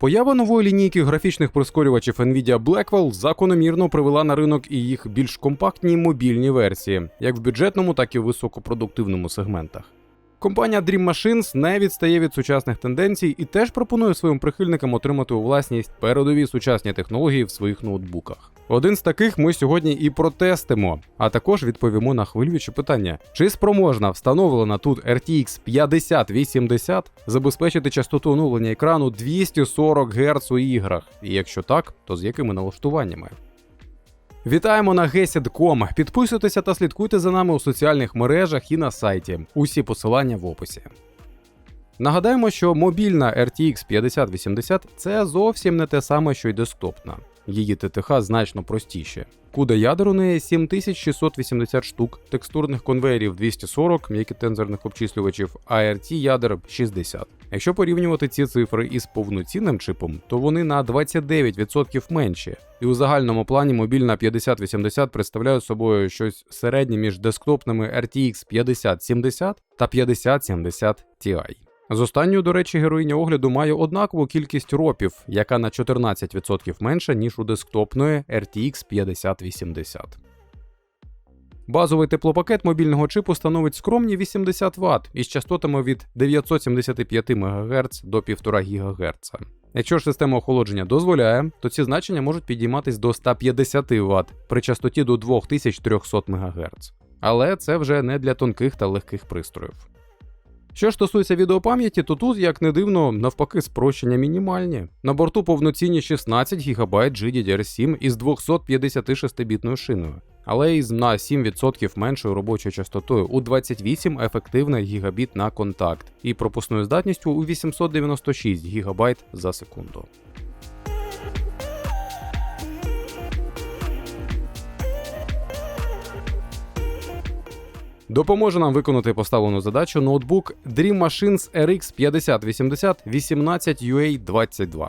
Поява нової лінійки графічних прискорювачів Nvidia Blackwell закономірно привела на ринок і їх більш компактні мобільні версії, як в бюджетному, так і в високопродуктивному сегментах. Компанія Dream Machines не відстає від сучасних тенденцій і теж пропонує своїм прихильникам отримати у власність передові сучасні технології в своїх ноутбуках. Один з таких ми сьогодні і протестимо, а також відповімо на хвилюючі питання: чи спроможна встановлена тут RTX 5080 забезпечити частоту оновлення екрану 240 Гц у іграх? І якщо так, то з якими налаштуваннями? Вітаємо на GESID.com. Підписуйтеся та слідкуйте за нами у соціальних мережах і на сайті. Усі посилання в описі. Нагадаємо, що мобільна RTX 5080 це зовсім не те саме, що й десктопна. Її ТТХ значно простіше. Куда ядер у неї 7680 штук, текстурних конвейерів 240, м'якітензорних обчислювачів, а RT ядер 60. Якщо порівнювати ці цифри із повноцінним чипом, то вони на 29% менші. І у загальному плані мобільна 5080 представляє собою щось середнє між десктопними RTX 5070 та 5070 Ti. З останньою, до речі, героїня огляду має однакову кількість ропів, яка на 14% менша, ніж у десктопної RTX 5080. Базовий теплопакет мобільного чипу становить скромні 80 Вт із частотами від 975 МГц до 1,5 ГГц. Якщо ж система охолодження дозволяє, то ці значення можуть підійматись до 150 Вт при частоті до 2300 МГц. Але це вже не для тонких та легких пристроїв. Що ж стосується відеопам'яті, то тут, як не дивно, навпаки, спрощення мінімальні. На борту повноцінні 16 ГБ GDDR7 із 256-бітною шиною, але із на 7% меншою робочою частотою у 28 ефективних гігабіт на контакт і пропускною здатністю у 896 ГБ за секунду. Допоможе нам виконати поставлену задачу ноутбук Dream Machines RX 5080 18UA22.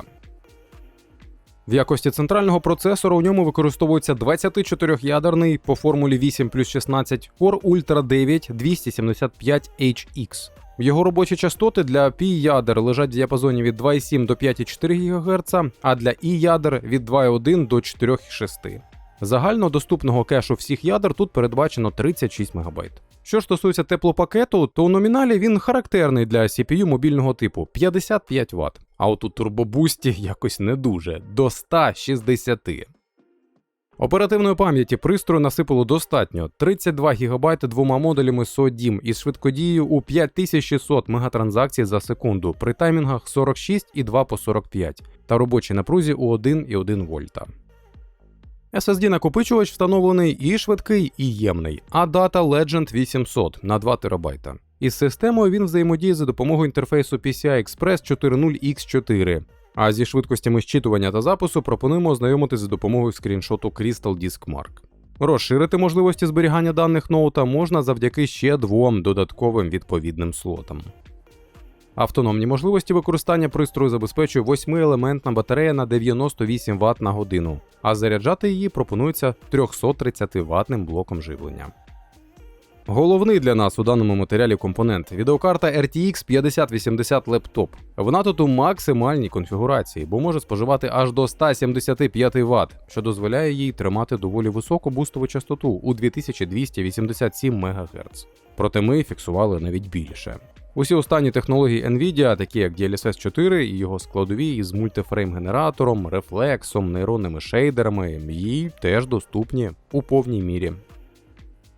В якості центрального процесора у ньому використовується 24-ядерний по формулі 8 плюс 16 Core Ultra 9 275HX. Його робочі частоти для пі ядер лежать в діапазоні від 2,7 до 5,4 ГГц, а для і ядер від 2,1 до 4,6. Загально доступного кешу всіх ядер тут передбачено 36 МБ. Що стосується теплопакету, то у номіналі він характерний для CPU мобільного типу 55 Вт, а от у турбобусті якось не дуже до 160. Оперативної пам'яті пристрою насипало достатньо 32 ГБ двома модулями SODIMM із швидкодією у 5600 мегатранзакцій за секунду при таймінгах 46 і 2 по 45 та робочій напрузі у 1,1 вольта. SSD накопичувач встановлений і швидкий, і ємний, а дата Legend 800 на 2 ТБ. Із системою він взаємодіє за допомогою інтерфейсу PCI Express 40X4. А зі швидкостями щитування та запису пропонуємо ознайомитися за допомогою скріншоту Crystal Disk Mark. Розширити можливості зберігання даних ноута можна завдяки ще двом додатковим відповідним слотам. Автономні можливості використання пристрою забезпечує 8-елементна батарея на 98 Вт на годину, а заряджати її пропонується 330 ватним блоком живлення. Головний для нас у даному матеріалі компонент відеокарта RTX 5080 Laptop. Вона тут у максимальній конфігурації, бо може споживати аж до 175 Вт, що дозволяє їй тримати доволі високу бустову частоту у 2287 МГц. Проте ми фіксували навіть більше. Усі останні технології Nvidia, такі як DLSS 4 і його складові із мультифрейм-генератором, рефлексом, нейронними шейдерами, їй теж доступні у повній мірі.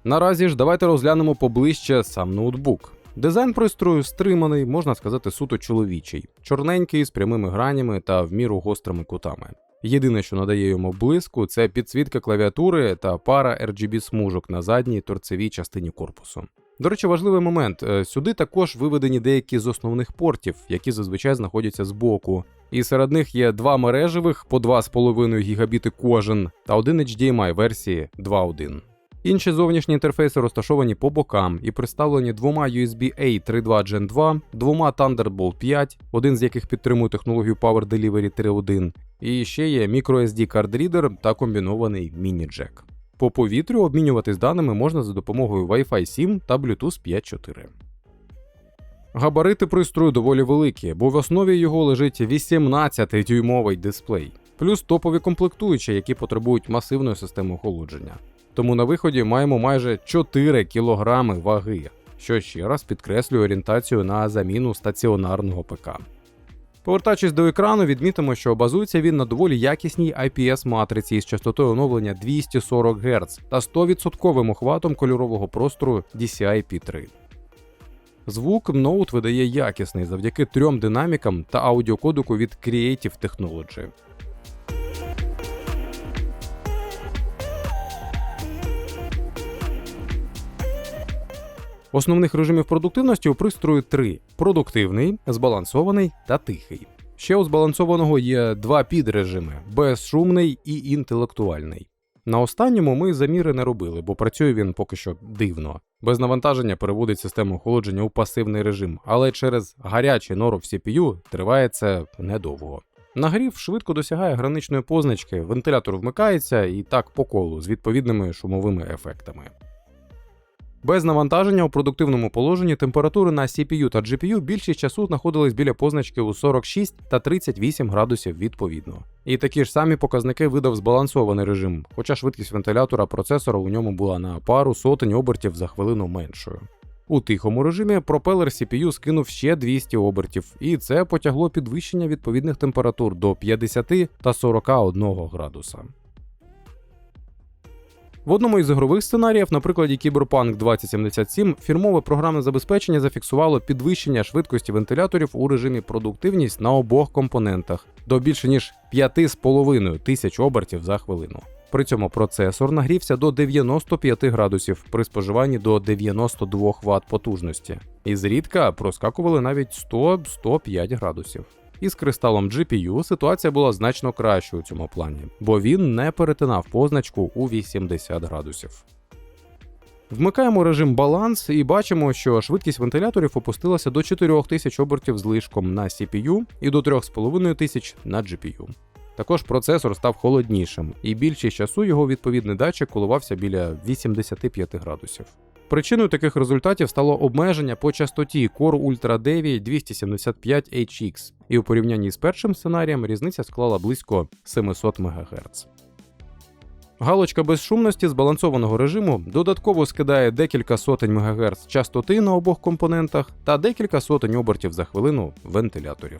Наразі ж давайте розглянемо поближче сам ноутбук. Дизайн пристрою стриманий, можна сказати, суто чоловічий, чорненький з прямими гранями та в міру гострими кутами. Єдине, що надає йому блиску, це підсвітка клавіатури та пара RGB смужок на задній торцевій частині корпусу. До речі, важливий момент: е, сюди також виведені деякі з основних портів, які зазвичай знаходяться збоку. І серед них є два мережевих по 2,5 гігабіти кожен та один HDMI версії 2.1. Інші зовнішні інтерфейси розташовані по бокам і представлені двома USB A 3.2 Gen 2, двома Thunderbolt 5, один з яких підтримує технологію Power Delivery 3.1, і ще є microSD Reader та комбінований міні-джек. По повітрю обмінюватись даними можна за допомогою Wi-Fi 7 та Bluetooth 5.4. Габарити пристрою доволі великі, бо в основі його лежить 18-дюймовий дисплей, плюс топові комплектуючі, які потребують масивної системи охолодження. Тому на виході маємо майже 4 кілограми ваги, що ще раз підкреслює орієнтацію на заміну стаціонарного ПК. Повертаючись до екрану, відмітимо, що базується він на доволі якісній IPS-матриці із частотою оновлення 240 Гц та 100% охватом кольорового простору DCI-P3. Звук ноут видає якісний завдяки трьом динамікам та аудіокодеку від Creative Technology. Основних режимів продуктивності у пристрою три: продуктивний, збалансований та тихий. Ще у збалансованого є два підрежими безшумний і інтелектуальний. На останньому ми заміри не робили, бо працює він поки що дивно. Без навантаження переводить систему охолодження у пасивний режим, але через гарячий норов CPU триває це недовго. Нагрів швидко досягає граничної позначки, вентилятор вмикається і так по колу з відповідними шумовими ефектами. Без навантаження у продуктивному положенні температури на CPU та GPU більшість часу знаходились біля позначки у 46 та 38 градусів відповідно. І такі ж самі показники видав збалансований режим, хоча швидкість вентилятора процесора у ньому була на пару сотень обертів за хвилину меншою. У тихому режимі пропелер CPU скинув ще 200 обертів, і це потягло підвищення відповідних температур до 50 та 41 градуса. В одному із ігрових сценаріїв, на прикладі Cyberpunk 2077, фірмове програмне забезпечення зафіксувало підвищення швидкості вентиляторів у режимі продуктивність на обох компонентах до більше ніж 5,5 тисяч обертів за хвилину. При цьому процесор нагрівся до 95 градусів при споживанні до 92 Вт потужності, і зрідка проскакували навіть 100-105 градусів. Із кристалом GPU ситуація була значно кращою у цьому плані, бо він не перетинав позначку у 80 градусів. Вмикаємо режим баланс і бачимо, що швидкість вентиляторів опустилася до 4000 обертів з лишком на CPU і до 3500 на GPU. Також процесор став холоднішим, і більшість часу його відповідний датчик коливався біля 85 градусів. Причиною таких результатів стало обмеження по частоті Core Ultra 9 275HX, і у порівнянні з першим сценарієм різниця склала близько 700 МГц. Галочка безшумності збалансованого режиму додатково скидає декілька сотень МГц частоти на обох компонентах та декілька сотень обертів за хвилину вентиляторів.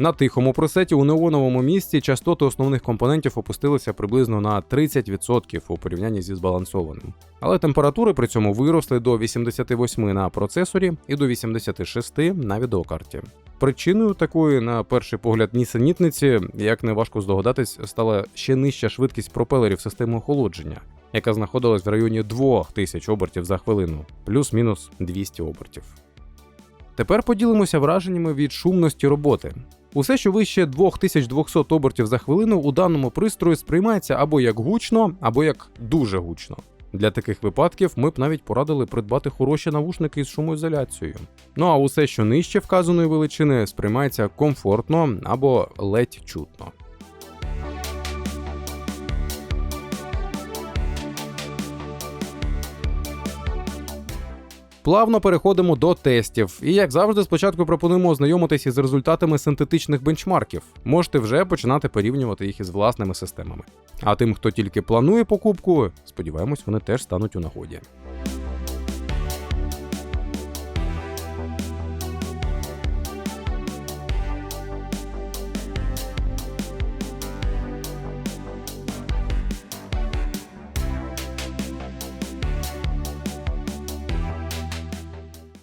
На тихому пресеті у неоновому місці частоти основних компонентів опустилися приблизно на 30% у порівнянні зі збалансованим. Але температури при цьому виросли до 88 на процесорі і до 86 на відеокарті. Причиною такої, на перший погляд, нісенітниці, як не важко здогадатись, стала ще нижча швидкість пропелерів системи охолодження, яка знаходилась в районі 2000 обертів за хвилину, плюс-мінус 200 обертів. Тепер поділимося враженнями від шумності роботи. Усе, що вище 2200 обертів за хвилину, у даному пристрої сприймається або як гучно, або як дуже гучно. Для таких випадків ми б навіть порадили придбати хороші навушники з шумоізоляцією. Ну а усе, що нижче вказаної величини, сприймається комфортно або ледь чутно. Плавно переходимо до тестів. І як завжди, спочатку пропонуємо ознайомитися із результатами синтетичних бенчмарків. Можете вже починати порівнювати їх із власними системами. А тим, хто тільки планує покупку, сподіваємось, вони теж стануть у нагоді.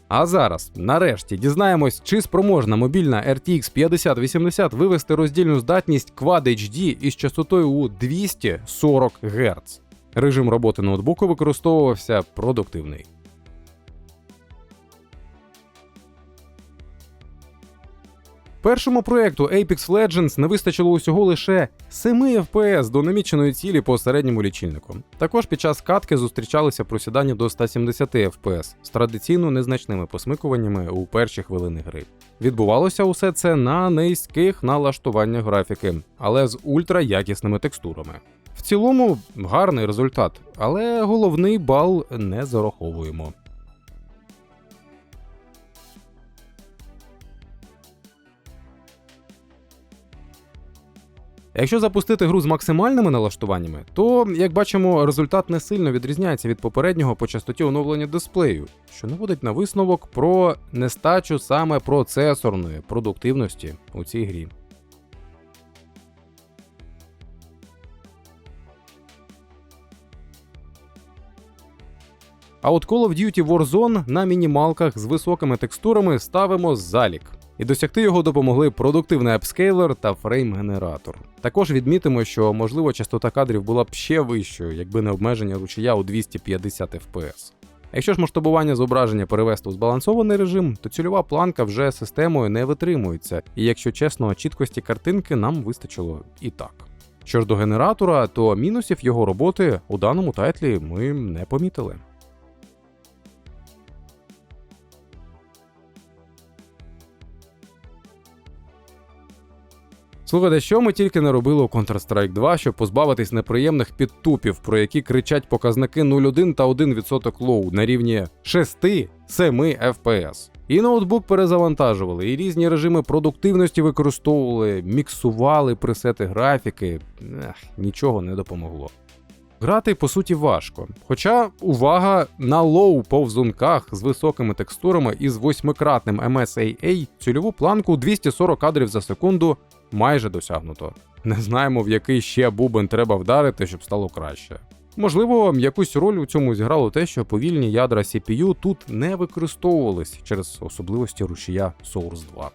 А зараз, нарешті, дізнаємось, чи спроможна мобільна RTX 5080 вивести роздільну здатність Quad HD із частотою у 240 Гц. Режим роботи ноутбуку використовувався продуктивний. Першому проєкту Apex Legends не вистачило усього лише 7 FPS до наміченої цілі по середньому лічильнику. Також під час катки зустрічалися просідання до 170 FPS з традиційно незначними посмикуваннями у перші хвилини гри. Відбувалося усе це на низьких налаштуваннях графіки, але з ультраякісними текстурами. В цілому гарний результат, але головний бал не зараховуємо. Якщо запустити гру з максимальними налаштуваннями, то, як бачимо, результат не сильно відрізняється від попереднього по частоті оновлення дисплею, що наводить на висновок про нестачу саме процесорної продуктивності у цій грі. А от Call of Duty Warzone на мінімалках з високими текстурами ставимо залік. І досягти його допомогли продуктивний апскейлер та фрейм-генератор. Також відмітимо, що можливо частота кадрів була б ще вищою, якби не обмеження ручія у 250 FPS. Якщо ж масштабування зображення перевести у збалансований режим, то цільова планка вже системою не витримується, і якщо чесно, чіткості картинки нам вистачило і так. Що ж до генератора, то мінусів його роботи у даному тайтлі ми не помітили. Слухайте, що ми тільки не робили у Counter-Strike 2, щоб позбавитись неприємних підтупів, про які кричать показники 0,1 та 1% лоу на рівні 6-7 FPS. І ноутбук перезавантажували, і різні режими продуктивності використовували, міксували пресети графіки. Ех, нічого не допомогло. Грати по суті важко. Хоча увага на лоу повзунках з високими текстурами і з восьмикратним MSAA цільову планку 240 кадрів за секунду майже досягнуто. Не знаємо, в який ще бубен треба вдарити, щоб стало краще. Можливо, якусь роль у цьому зіграло те, що повільні ядра CPU тут не використовувались через особливості рушія Source 2.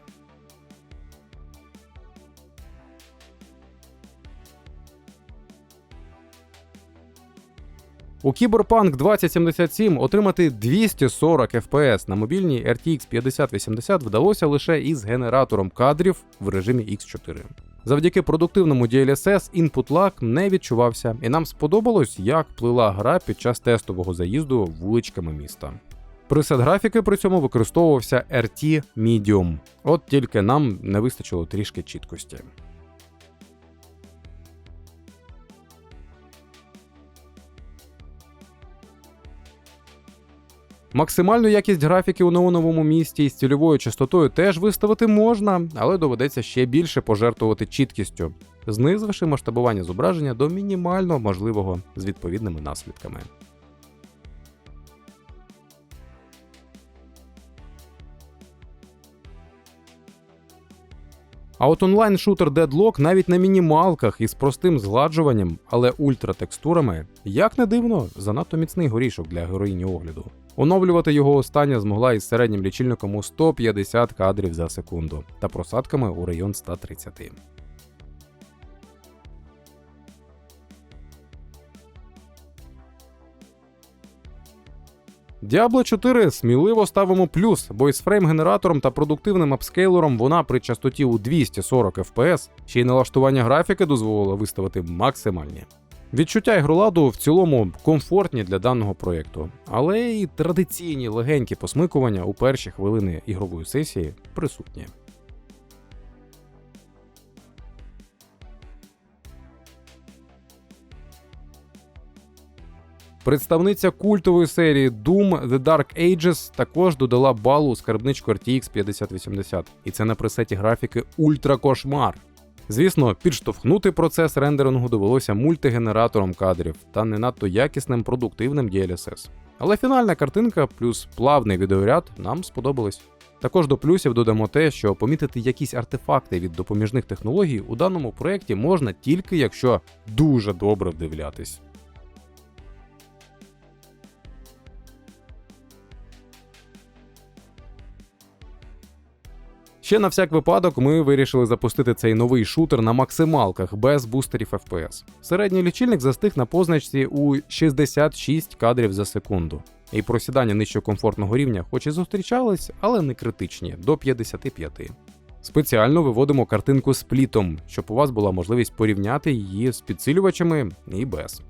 У Cyberpunk 2077 отримати 240 FPS на мобільній RTX 5080 вдалося лише із генератором кадрів в режимі X4. Завдяки продуктивному DLSS інпут lag не відчувався, і нам сподобалось, як плила гра під час тестового заїзду вуличками міста. Пресет графіки при цьому використовувався RT Medium, от тільки нам не вистачило трішки чіткості. Максимальну якість графіки у неоновому місті із цільовою частотою теж виставити можна, але доведеться ще більше пожертвувати чіткістю, знизивши масштабування зображення до мінімально можливого з відповідними наслідками. А от онлайн-шутер Deadlock навіть на мінімалках із простим згладжуванням, але ультратекстурами, як не дивно, занадто міцний горішок для героїні огляду. Оновлювати його остання змогла із середнім лічильником у 150 кадрів за секунду та просадками у район 130. Diablo 4 сміливо ставимо плюс, бо із фрейм-генератором та продуктивним апскейлером вона при частоті у 240 FPS ще й налаштування графіки дозволило виставити максимальні. Відчуття ігроладу в цілому комфортні для даного проєкту, але і традиційні легенькі посмикування у перші хвилини ігрової сесії присутні. Представниця культової серії Doom The Dark Ages також додала балу у скарбничку RTX 5080, і це на пресеті графіки Ультра Кошмар. Звісно, підштовхнути процес рендерингу довелося мультигенератором кадрів та не надто якісним продуктивним DLSS. Але фінальна картинка плюс плавний відеоряд нам сподобались. Також до плюсів додамо те, що помітити якісь артефакти від допоміжних технологій у даному проєкті можна тільки якщо дуже добре вдивлятись. Ще на всяк випадок ми вирішили запустити цей новий шутер на максималках без бустерів FPS. Середній лічильник застиг на позначці у 66 кадрів за секунду. І просідання нижче комфортного рівня, хоч і зустрічались, але не критичні до 55. Спеціально виводимо картинку з плітом, щоб у вас була можливість порівняти її з підсилювачами і без.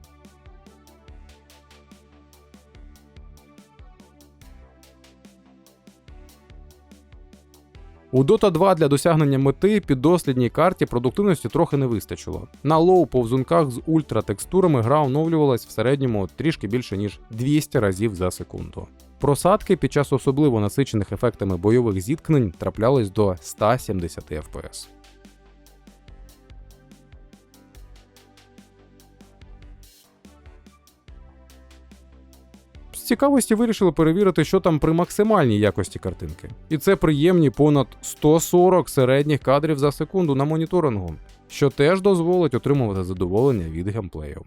У Dota 2 для досягнення мети піддослідній карті продуктивності трохи не вистачило. На лоу повзунках з ультратекстурами гра оновлювалась в середньому трішки більше ніж 200 разів за секунду. Просадки під час особливо насичених ефектами бойових зіткнень траплялись до 170 FPS. Цікавості вирішили перевірити, що там при максимальній якості картинки. І це приємні понад 140 середніх кадрів за секунду на моніторингу, що теж дозволить отримувати задоволення від геймплею.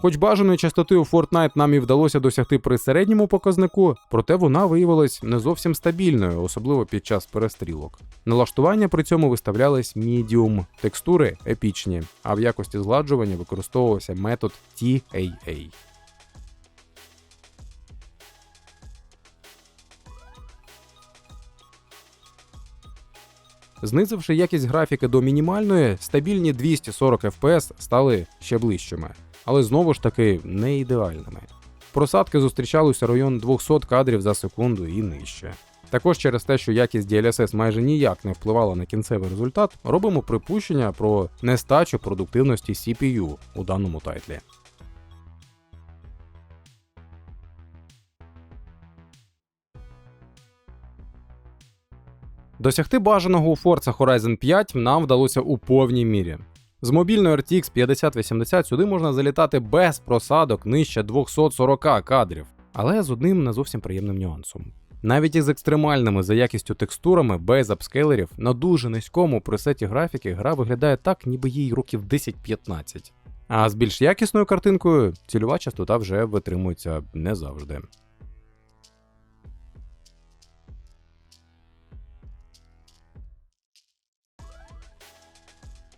Хоч бажаної частоти у Fortnite нам і вдалося досягти при середньому показнику, проте вона виявилась не зовсім стабільною, особливо під час перестрілок. Налаштування при цьому виставлялись medium, текстури епічні, а в якості згладжування використовувався метод TAA. Знизивши якість графіки до мінімальної, стабільні 240 FPS стали ще ближчими але знову ж таки не ідеальними. Просадки зустрічалися район 200 кадрів за секунду і нижче. Також через те, що якість DLSS майже ніяк не впливала на кінцевий результат, робимо припущення про нестачу продуктивності CPU у даному тайтлі. Досягти бажаного у Forza Horizon 5 нам вдалося у повній мірі. З мобільної RTX 5080 сюди можна залітати без просадок нижче 240 кадрів, але з одним не зовсім приємним нюансом. Навіть із екстремальними за якістю текстурами без апскейлерів на дуже низькому пресеті графіки гра виглядає так, ніби їй років 10-15. А з більш якісною картинкою цільова частота вже витримується не завжди.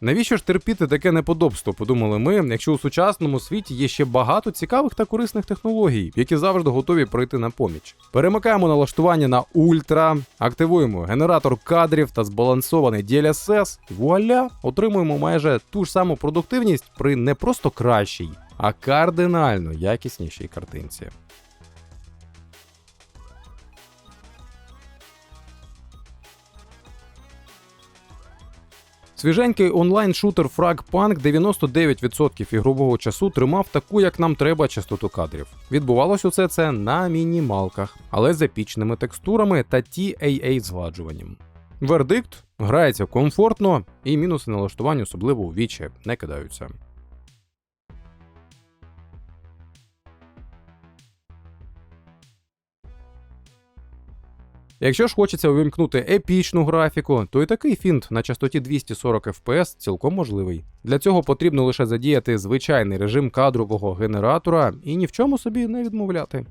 Навіщо ж терпіти таке неподобство? Подумали ми, якщо у сучасному світі є ще багато цікавих та корисних технологій, які завжди готові пройти на поміч. Перемикаємо налаштування на ультра, активуємо генератор кадрів та збалансований DLSS, вуаля, отримуємо майже ту ж саму продуктивність при не просто кращій, а кардинально якіснішій картинці. Свіженький онлайн-шутер Fragpunk 99% ігрового часу тримав таку, як нам треба, частоту кадрів. Відбувалось усе це на мінімалках, але з епічними текстурами та TAA згладжуванням. Вердикт грається комфортно, і мінуси налаштувань особливо у вічі, не кидаються. Якщо ж хочеться увімкнути епічну графіку, то і такий фінт на частоті 240 FPS цілком можливий. Для цього потрібно лише задіяти звичайний режим кадрового генератора і ні в чому собі не відмовляти.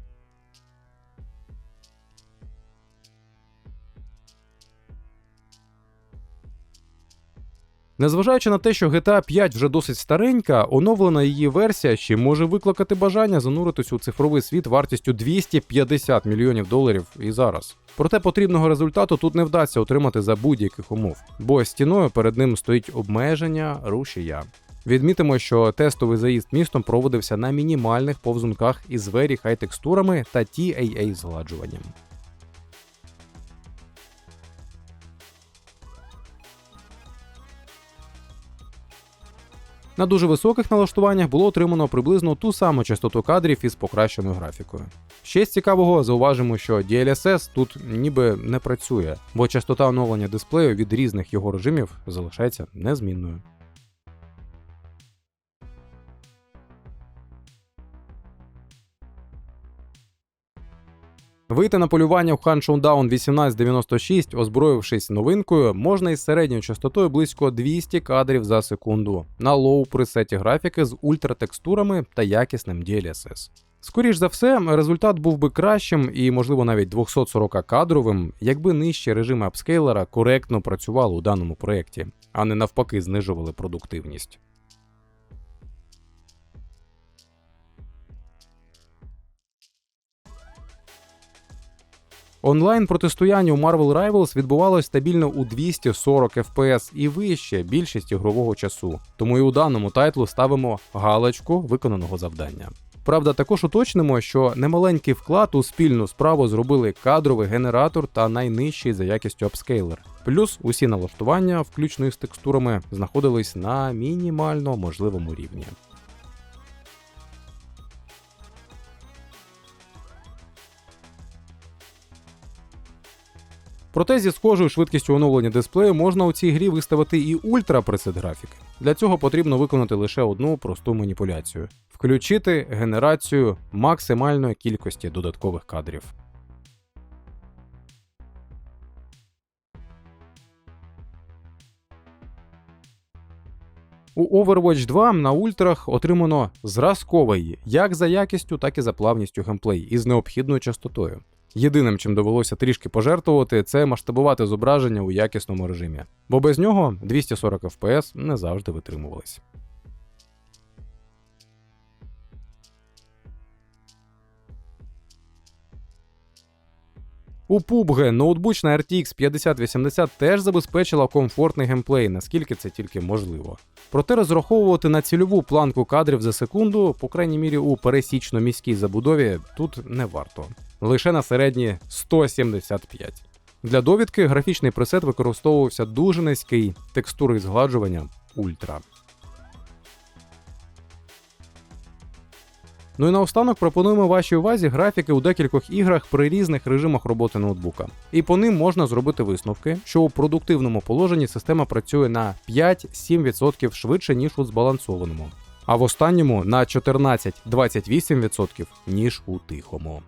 Незважаючи на те, що GTA 5 вже досить старенька, оновлена її версія ще може викликати бажання зануритись у цифровий світ вартістю 250 мільйонів доларів і зараз. Проте потрібного результату тут не вдасться отримати за будь-яких умов, бо стіною перед ним стоїть обмеження рушія. Відмітимо, що тестовий заїзд містом проводився на мінімальних повзунках із Very High текстурами та TAA згладжуванням. На дуже високих налаштуваннях було отримано приблизно ту саму частоту кадрів із покращеною графікою. Ще з цікавого зауважимо, що DLSS тут ніби не працює, бо частота оновлення дисплею від різних його режимів залишається незмінною. Вийти на полювання в Hunt Showdown 1896, озброївшись новинкою, можна із середньою частотою близько 200 кадрів за секунду на лоу пресеті графіки з ультратекстурами та якісним DLSS. Скоріш за все, результат був би кращим і, можливо, навіть 240 кадровим, якби нижчі режими апскейлера коректно працювали у даному проєкті, а не навпаки знижували продуктивність. Онлайн протистояння у Marvel Rivals відбувалось стабільно у 240 FPS і вище більшість ігрового часу. Тому і у даному тайтлу ставимо галочку виконаного завдання. Правда, також уточнимо, що немаленький вклад у спільну справу зробили кадровий генератор та найнижчий за якістю апскейлер. Плюс усі налаштування, включно із текстурами, знаходились на мінімально можливому рівні. Проте зі схожою швидкістю оновлення дисплею можна у цій грі виставити і ультра пресет графіки. Для цього потрібно виконати лише одну просту маніпуляцію: включити генерацію максимальної кількості додаткових кадрів. У Overwatch 2 на ультрах отримано зразковий як за якістю, так і за плавністю геймплей із необхідною частотою. Єдиним, чим довелося трішки пожертвувати, це масштабувати зображення у якісному режимі, бо без нього 240 FPS не завжди витримувались. У PUBG ноутбучна RTX 5080 теж забезпечила комфортний геймплей, наскільки це тільки можливо. Проте розраховувати на цільову планку кадрів за секунду, по крайній мірі у пересічно міській забудові, тут не варто. Лише на середні 175. Для довідки графічний пресет використовувався дуже низький текстури згладжування ультра. Ну і наостанок пропонуємо вашій увазі графіки у декількох іграх при різних режимах роботи ноутбука. І по ним можна зробити висновки, що у продуктивному положенні система працює на 5-7% швидше, ніж у збалансованому, а в останньому на 14-28% ніж у тихому.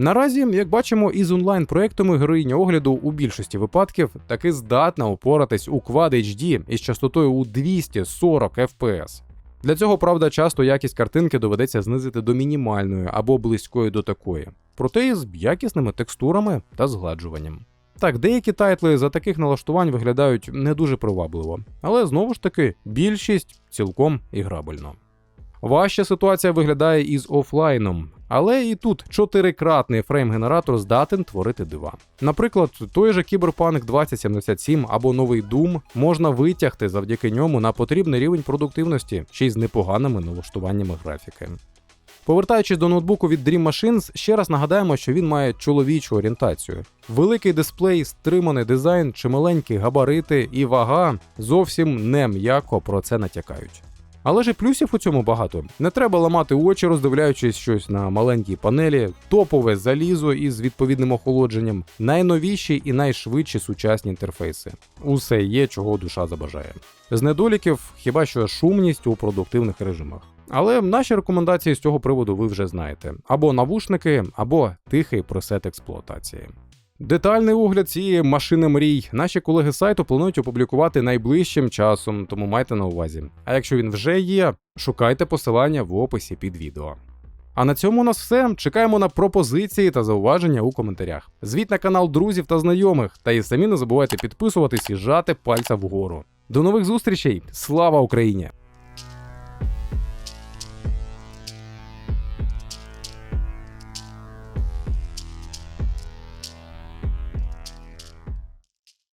Наразі, як бачимо, із онлайн-проектами героїня огляду у більшості випадків таки здатна упоратись у Quad HD із частотою у 240 FPS. Для цього, правда, часто якість картинки доведеться знизити до мінімальної або близької до такої, проте із якісними текстурами та згладжуванням. Так, деякі тайтли за таких налаштувань виглядають не дуже привабливо, але знову ж таки більшість цілком іграбельно. Важча ситуація виглядає із офлайном, але і тут чотирикратний фрейм-генератор здатен творити дива. Наприклад, той же Cyberpunk 2077 або новий Doom можна витягти завдяки ньому на потрібний рівень продуктивності, ще й з непоганими налаштуваннями графіки. Повертаючись до ноутбуку від Dream Machines, ще раз нагадаємо, що він має чоловічу орієнтацію. Великий дисплей, стриманий дизайн, чималенькі габарити і вага зовсім не м'яко про це натякають. Але ж і плюсів у цьому багато. Не треба ламати очі, роздивляючись щось на маленькій панелі, топове залізо із відповідним охолодженням, найновіші і найшвидші сучасні інтерфейси. Усе є, чого душа забажає. З недоліків хіба що шумність у продуктивних режимах. Але наші рекомендації з цього приводу ви вже знаєте: або навушники, або тихий пресет експлуатації. Детальний огляд цієї машини мрій наші колеги сайту планують опублікувати найближчим часом, тому майте на увазі. А якщо він вже є, шукайте посилання в описі під відео. А на цьому у нас все. Чекаємо на пропозиції та зауваження у коментарях. Звіть на канал друзів та знайомих, та і самі не забувайте підписуватись і жати пальця вгору. До нових зустрічей! Слава Україні!